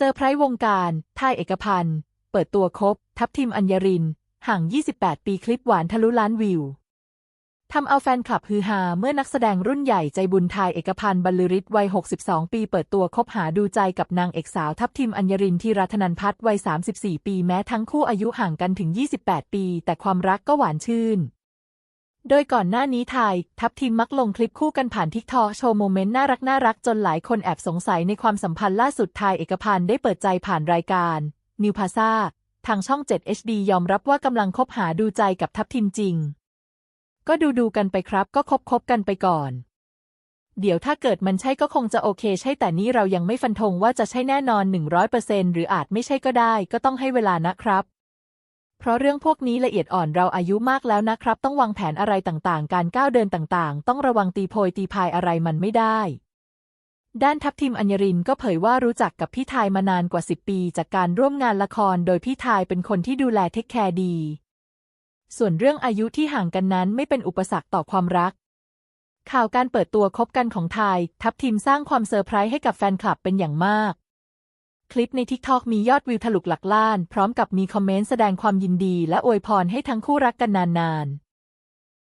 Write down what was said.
เซอร์ไพรส์วงการท่ายเอกพันธ์ เปิดตัวคบ ทัพทีมอัญญริน ห่าง 28 ปีคลิปหวานทะลุล้านวิว ทำเอาแฟนคลับฮือฮาเมื่อนักแสดงรุ่นใหญ่ใจบุญทายเอกพันธ์บรรลือฤทธิ์วัย 62 ปีเปิดตัวคบหาดูใจกับนางเอกสาวทัพทิมอัญญรินทีรัธนันพัฒน์วัย 34 ปีแม้ทั้งคู่อายุห่างกันถึง 28 ปี แต่ความรักก็หวานชื่น โดยก่อนหน้านี้ไทย ทัพทีมมักลงคลิปคู่กันผ่านทิกทอโชว์โมเมนต์น่ารักน่ารักจนหลายคนแอบสงสัยในความสัมพันธ์ล่าสุดไทยเอกพันธ์ได้เปิดใจผ่านรายการนิวพาซาทางช่อง 7 HD ยอมรับว่ากำลังคบหาดูใจกับทัพทิมจริง ก็ดูดูกันไปครับ ก็คบคบกันไปก่อน เดี๋ยวถ้าเกิดมันใช่ก็คงจะโอเค ใช่แต่นี้เรายังไม่ฟันธงว่าจะใช่แน่นอน 100%หรืออาจไม่ใช่ก็ได้ ก็ต้องให้เวลานะครับ เพราะเรื่องพวกนี้ละเอียดอ่อนเราอายุมากแล้วนะครับ ต้องวางแผนอะไรต่างๆ การก้าวเดินต่างๆ ต้องระวังตีโพยตีพายอะไรมันไม่ได้ ด้านทัพทีมอัญญรินก็เผยว่ารู้จักกับพี่ทายมานานกว่า 10 ปี จากการร่วมงานละคร โดยพี่ทายเป็นคนที่ดูแลเทคแคร์ดี ส่วนเรื่องอายุที่ห่างกันนั้นไม่เป็นอุปสรรคต่อความรัก ข่าวการเปิดตัวคบกันของไทยทัพทีมสร้างความเซอร์ไพรส์ให้กับแฟนคลับเป็นอย่างมาก คลิปในทิกทอกมียอดวิวถลุกหลักล้าน พร้อมกับมีคอมเมนต์แสดงความยินดีและอวยพรให้ทั้งคู่รักกันนานๆ